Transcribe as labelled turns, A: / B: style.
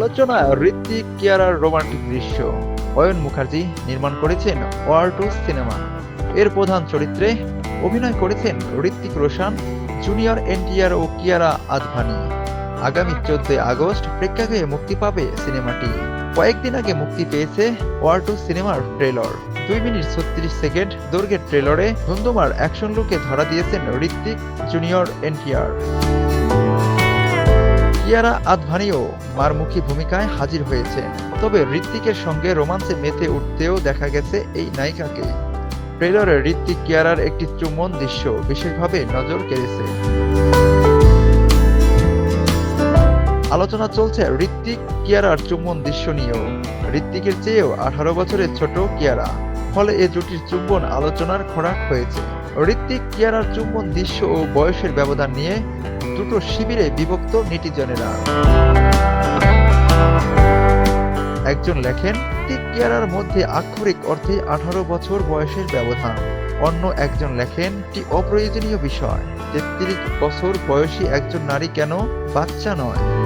A: আলোচনায় ঋত্বিক কিয়ারার রোমান্টিক দৃশ্য। অয়ন মুখার্জি নির্মাণ করেছেন ওয়ার টু সিনেমা। এর প্রধান চরিত্রে অভিনয় করেছেন ঋত্বিক রোশন, জুনিয়র এনটিআর ও কিয়ারা আদভানি। আগামী চোদ্দই আগস্ট প্রেক্ষাগৃহে মুক্তি পাবে সিনেমাটি। কয়েকদিন আগে মুক্তি পেয়েছে ওয়ার টু সিনেমার ট্রেলর। দুই মিনিট ছত্রিশ সেকেন্ড দৈর্ঘ্যের ট্রেলরে ধুন্দুমার অ্যাকশন লুকে ধরা দিয়েছেন ঋত্বিক জুনিয়র এনটিআর। কিয়ারা আদভানিও মারমুখী ভূমিকায় হাজির হয়েছেন তবে ঋত্বিকের সঙ্গে রোমান্সে মেতে উঠতেও দেখা গেছে এই নায়িকাকে। ট্রেলরে ঋত্বিক কিয়ারার একটি চুম্বন দৃশ্য বিশেষভাবে নজর কেড়েছে। আলোচনা চলছে ঋত্বিক কিয়ারার চুম্বন দৃশ্য নিয়েও। ঋত্বিকের চেয়েও আঠারো বছরের ছোট কিয়ারা। ফলে এ জুটির চুম্বন আলোচনার খোরাক হয়েছে। ঋত্বিক কিয়ারার চুম্বন দৃশ্য ও বয়সের ব্যবধান নিয়ে দুটো শিবিরে বিভক্ত নেটিজনেরা। একজন লেখেন, টিক কেয়ারার মধ্যে আক্ষরিক অর্থে আঠারো বছর বয়সের ব্যবধান। অন্য একজন লেখেন টি অপ্রয়োজনীয় বিষয়? তেত্রিশ বছর বয়সী একজন নারী কেন বাচ্চা নয়?